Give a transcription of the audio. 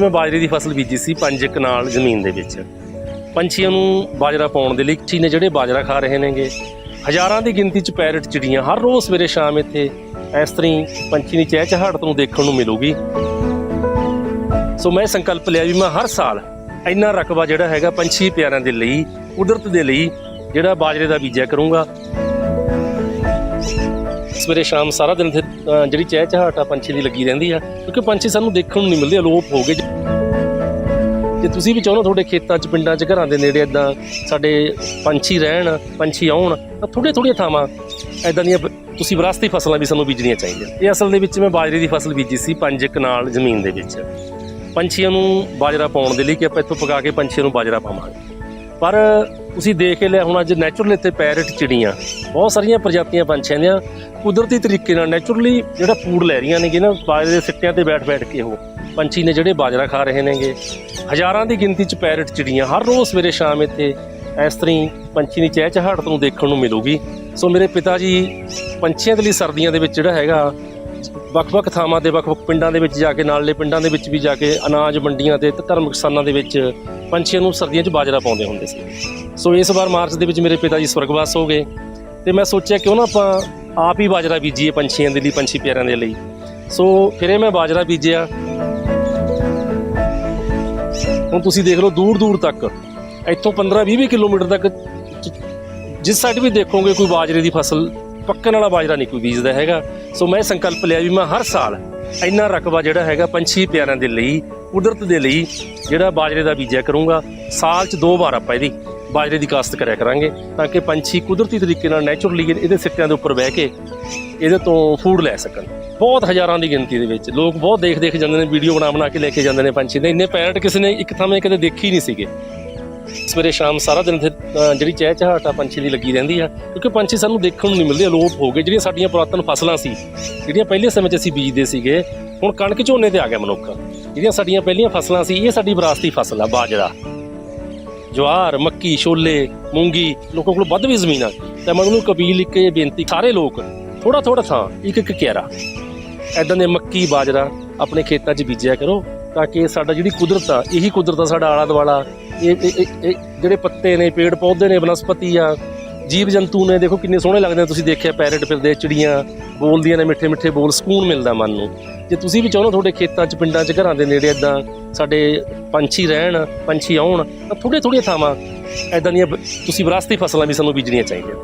ਵਿੱਚ ਮੈਂ ਬਾਜਰੇ ਦੀ ਫਸਲ ਬੀਜੀ ਸੀ ਪੰਜ ਕਨਾਲ ਜ਼ਮੀਨ ਦੇ ਵਿੱਚ ਪੰਛੀਆਂ ਨੂੰ ਬਾਜਰਾ ਪਾਉਣ ਦੇ ਲਈ ਚੀ ਨੇ ਜਿਹੜੇ ਬਾਜਰਾ ਖਾ ਰਹੇ ਨੇਗੇ। ਹਜ਼ਾਰਾਂ ਦੀ ਗਿਣਤੀ 'ਚ ਪੈਰਟ ਚਿੜੀਆਂ ਹਰ ਰੋਜ਼ ਸਵੇਰੇ ਸ਼ਾਮ ਇੱਥੇ ਇਸ ਤਰ੍ਹਾਂ ਹੀ ਪੰਛੀ ਦੀ ਚਹਿਚਹਾਟ ਤੁਹਾਨੂੰ ਦੇਖਣ ਨੂੰ ਮਿਲੂਗੀ। ਸੋ ਮੈਂ ਸੰਕਲਪ ਲਿਆ ਵੀ ਮੈਂ ਹਰ ਸਾਲ ਇੰਨਾ ਰਕਬਾ ਜਿਹੜਾ ਹੈਗਾ ਪੰਛੀ ਪਿਆਰਿਆਂ ਦੇ ਲਈ ਕੁਦਰਤ ਦੇ ਲਈ ਜਿਹੜਾ ਬਾਜਰੇ ਦਾ ਬੀਜਿਆ ਕਰੂੰਗਾ। ਸਵੇਰੇ ਸ਼ਾਮ ਸਾਰਾ ਦਿਨ ਇੱਥੇ, ਜਿਹੜੀ ਚਹਿਚਹਾਟ ਆ ਪੰਛੀ ਦੀ ਲੱਗੀ ਰਹਿੰਦੀ ਆ ਕਿਉਂਕਿ ਪੰਛੀ ਸਾਨੂੰ ਦੇਖਣ ਨੂੰ ਨਹੀਂ ਮਿਲਦੇ ਅਲੋਪ ਹੋ ਗਏ। ਤੁਸੀਂ ਵੀ ਚਾਹੋ ਤੁਹਾਡੇ ਖੇਤਾਂ 'ਚ, ਪਿੰਡਾਂ 'ਚ, ਘਰਾਂ ਦੇ ਨੇੜੇ ਇਦਾਂ ਸਾਡੇ ਪੰਛੀ ਰਹਿਣ, ਪੰਛੀ ਆਉਣ, ਤਾਂ ਥੋੜ੍ਹੀਆਂ ਥੋੜ੍ਹੀਆਂ ਥਾਵਾਂ ਇਦਾਂ ਦੀਆਂ ਤੁਸੀਂ ਵਿਰਾਸਤੀ ਫਸਲਾਂ ਵੀ ਸਾਨੂੰ ਬੀਜਣੀਆਂ ਚਾਹੀਦੀਆਂ। ਇਹ ਅਸਲ ਦੇ ਵਿੱਚ ਮੈਂ ਬਾਜਰੇ ਦੀ ਫਸਲ ਬੀਜੀ ਸੀ ਪੰਜ ਕਨਾਲ ਜ਼ਮੀਨ ਦੇ ਵਿੱਚ। ਪੰਛੀਆਂ ਨੂੰ ਬਾਜਰਾ ਪਾਉਣ ਦੇ ਲਈ ਕਿ ਆਪਾਂ ਇੱਥੋਂ ਪਕਾ ਕੇ ਪੰਛੀਆਂ ਨੂੰ ਬਾਜਰਾ ਪਾਵਾਂਗੇ। ਪਰ ਤੁਸੀਂ ਦੇਖ ਕੇ ਲਿਆ ਹੁਣ ਅੱਜ ਨੈਚੁਰਲ ਇੱਥੇ ਪੈਰਟ ਚਿੜੀਆਂ, ਬਹੁਤ ਸਾਰੀਆਂ ਪ੍ਰਜਾਤੀਆਂ ਪੰਛੀਆਂ ਦੀਆਂ ਕੁਦਰਤੀ ਤਰੀਕੇ ਨਾਲ ਨੈਚੁਰਲੀ ਜਿਹੜਾ ਫੂਡ ਲੈ ਰਹੀਆਂ ਨੇਗੇ ਨਾ, ਬਾਜਰੇ ਦੇ ਸਿੱਟਿਆਂ ਤੇ ਬੈਠ ਬੈਠ ਕੇ ਉਹ। ਪੰਛੀ ਨੇ ਜਿਹੜੇ ਬਾਜਰਾ ਖਾ ਰਹੇ ਨੇਗੇ। ਹਜ਼ਾਰਾਂ ਦੀ ਗਿਣਤੀ 'ਚ ਪੈਰਟ ਚਿੜੀਆਂ ਹਰ ਰੋਜ਼ ਸਵੇਰੇ ਸ਼ਾਮ ਇੱਥੇ ਇਸ ਤਰ੍ਹਾਂ ਹੀ ਪੰਛੀ ਦੀ ਚਹਿਚਹਾਟ ਤੋਂ ਦੇਖਣ ਨੂੰ ਮਿਲੂਗੀ। ਸੋ ਮੇਰੇ ਪਿਤਾ ਜੀ, ਪੰਛੀਆਂ ਦੇ ਲਈ ਸਰਦੀਆਂ ਦੇ ਵਿੱਚ ਜਿਹੜਾ ਹੈਗਾ, ਵੱਖ-ਵੱਖ ਥਾਵਾਂ ਦੇ, ਵੱਖ-ਵੱਖ ਪਿੰਡਾਂ ਦੇ ਵਿੱਚ ਜਾ ਕੇ ਨਾਲਲੇ ਪਿੰਡਾਂ ਦੇ ਵਿੱਚ ਵੀ ਜਾ ਕੇ ਅਨਾਜ ਮੰਡੀਆਂ ਤੇ ਤੇ ਧਰਮਿਕ ਸਥਾਨਾਂ ਦੇ ਵਿੱਚ ਪੰਛੀਆਂ ਨੂੰ ਸਰਦੀਆਂ 'ਚ ਬਾਜਰਾ ਪਾਉਂਦੇ ਹੁੰਦੇ ਸੀ। ਸੋ ਇਸ ਵਾਰ ਮਾਰਚ ਦੇ ਵਿੱਚ ਮੇਰੇ ਪਿਤਾ ਜੀ ਸਵਰਗਵਾਸ ਹੋ ਗਏ ਤੇ ਮੈਂ ਸੋਚਿਆ ਕਿਉਂ ਨਾ ਆਪਾਂ ਆਪ ਹੀ ਬਾਜਰਾ ਬੀਜੀਏ ਪੰਛੀਆਂ ਦੇ ਲਈ, ਪੰਛੀ ਪਿਆਰਿਆਂ ਦੇ ਲਈ। ਸੋ ਫਿਰ ਇਹ ਮੈਂ ਬਾਜਰਾ ਬੀਜਿਆ। ਹੁਣ ਤੁਸੀਂ ਦੇਖ ਲਓ ਦੂਰ ਦੂਰ ਤੱਕ, ਇੱਥੋਂ 15 20 ਕਿਲੋਮੀਟਰ ਤੱਕ ਜਿਸ ਸਾਈਡ ਵੀ ਦੇਖੋਗੇ ਕੋਈ ਬਾਜਰੇ ਦੀ ਫਸਲ, ਪੱਕਣ ਵਾਲਾ ਬਾਜਰਾ ਨਹੀਂ ਕੋਈ ਬੀਜਦਾ ਹੈਗਾ। ਸੋ ਮੈਂ ਸੰਕਲਪ ਲਿਆ ਵੀ ਮੈਂ ਹਰ ਸਾਲ ਇੰਨਾ ਰਕਬਾ ਜਿਹੜਾ ਹੈਗਾ ਪੰਛੀ ਪਿਆਰਿਆਂ ਦੇ ਲਈ, ਕੁਦਰਤ ਦੇ ਲਈ ਜਿਹੜਾ ਬਾਜਰੇ ਦਾ ਬੀਜਿਆ ਕਰੂੰਗਾ, ਸਾਲ 'ਚ ਦੋ ਵਾਰ ਆਪਾਂ ਇਹਦੀ ਬਾਜਰੇ ਦੀ ਕਾਸ਼ਤ ਕਰਿਆ ਕਰਾਂਗੇ ਤਾਂ ਕਿ ਪੰਛੀ ਕੁਦਰਤੀ ਤਰੀਕੇ ਨਾਲ ਨੈਚੁਰਲੀ ਇਹਦੇ ਸਿੱਟਿਆਂ ਦੇ ਉੱਪਰ ਬਹਿ ਕੇ ਇਹਦੇ ਤੋਂ ਫੂਡ ਲੈ ਸਕਣ। ਬਹੁਤ ਹਜ਼ਾਰਾਂ ਦੀ ਗਿਣਤੀ ਦੇ ਵਿੱਚ। ਲੋਕ ਬਹੁਤ ਦੇਖ ਦੇਖ ਜਾਂਦੇ ਨੇ ਵੀਡੀਓ ਬਣਾ ਬਣਾ ਕੇ ਲੈ ਕੇ ਜਾਂਦੇ ਨੇ ਪੰਛੀ। ਦੇ ਇੰਨੇ ਪੈਰਟ ਕਿਸੇ ਨੇ ਇੱਕ ਥਾਵੇਂ ਕਦੇ ਦੇਖੇ ਹੀ ਨਹੀਂ ਸੀਗੇ। ਸਵੇਰੇ ਸ਼ਾਮ ਸਾਰਾ ਦਿਨ ਇੱਥੇ, ਅਹ, ਜਿਹੜੀ ਚਹਿਚਹਾਟ ਆ ਪੰਛੀ ਦੀ ਲੱਗੀ ਰਹਿੰਦੀ ਆ ਕਿਉਂਕਿ ਪੰਛੀ ਸਾਨੂੰ ਦੇਖਣ ਨੂੰ ਨਹੀਂ ਮਿਲਦੇ ਅਲੋਪ ਹੋ ਗਏ। ਜਿਹੜੀਆਂ ਸਾਡੀਆਂ ਪੁਰਾਤਨ ਫਸਲਾਂ ਸੀ ਜਿਹੜੀਆਂ ਪਹਿਲੇ ਸਮੇਂ 'ਚ ਅਸੀਂ ਬੀਜਦੇ ਸੀਗੇ ਹੁਣ ਕਣਕ ਝੋਨੇ ਤੇ ਆ ਗਿਆ ਮਨੁੱਖ। ਜਿਹੜੀਆਂ ਸਾਡੀਆਂ ਪਹਿਲੀਆਂ ਫਸਲਾਂ ਸੀ ਇਹ ਸਾਡੀ ਵਿਰਾਸਤੀ ਫਸਲ ਆ ਬਾਜਰਾ। ਜਵਾਰ ਮੱਕੀ, ਛੋਲੇ, ਮੂੰਗੀ, ਲੋਕਾਂ ਕੋਲ ਵੱਧ ਵੀ ਜ਼ਮੀਨ ਆ। ਤੇ ਮੈਂ ਉਹਨੂੰ ਕਬੀਲ ਇੱਕ ਇਹ ਬੇਨਤੀ, ਸਾਰੇ ਲੋਕ ਥੋੜਾ ਥੋੜਾ ਥਾਂ, ਇੱਕ ਇੱਕ ਕਿਆਰਾ। ਐਦਾਂ ਦੇ ਮੱਕੀ ਬਾਜਰਾ ਆਪਣੇ ਖੇਤਾਂ 'ਚ ਬੀਜਿਆ ਕਰੋ, ਤਾਂ ਕਿ ਸਾਡਾ ਜਿਹੜੀ ਕੁਦਰਤ ਆ, ਇਹੀ ਕੁਦਰਤ ਆ, ਸਾਡਾ ਆਲਾ ਦੁਆਲਾ ਇਹ ਇਹ ਜਿਹੜੇ ਪੱਤੇ ਨੇ ਪੇੜ ਪੌਦੇ ਨੇ, ਬਨਸਪਤੀ ਆ ਜੀਵ ਜੰਤੂ ਨੇ, ਦੇਖੋ ਕਿੰਨੇ ਸੋਹਣੇ ਲੱਗਦੇ ਨੇ ਤੁਸੀਂ ਦੇਖਿਆ, ਪੈਰਟ ਫਿਰਦੇ, ਚਿੜੀਆਂ ਬੋਲਦੀਆਂ ਨੇ, ਮਿੱਠੇ ਮਿੱਠੇ ਬੋਲ, ਸਕੂਨ ਮਿਲਦਾ ਮਨ ਨੂੰ। ਜੇ ਤੁਸੀਂ ਵੀ ਚਾਹੋ ਤੁਹਾਡੇ ਖੇਤਾਂ 'ਚ, ਪਿੰਡਾਂ 'ਚ, ਘਰਾਂ ਦੇ ਨੇੜੇ ਇਦਾਂ ਸਾਡੇ ਪੰਛੀ ਰਹਿਣ, ਪੰਛੀ ਆਉਣ, ਤਾਂ ਥੋੜ੍ਹੀਆਂ ਥੋੜ੍ਹੀਆਂ ਥਾਵਾਂ ਐਦਾਂ ਦੀਆਂ ਤੁਸੀਂ ਵਿਰਾਸਤੀ ਫਸਲਾਂ ਵੀ ਸਾਨੂੰ ਬੀਜਣੀਆਂ ਚਾਹੀਦੀਆਂ।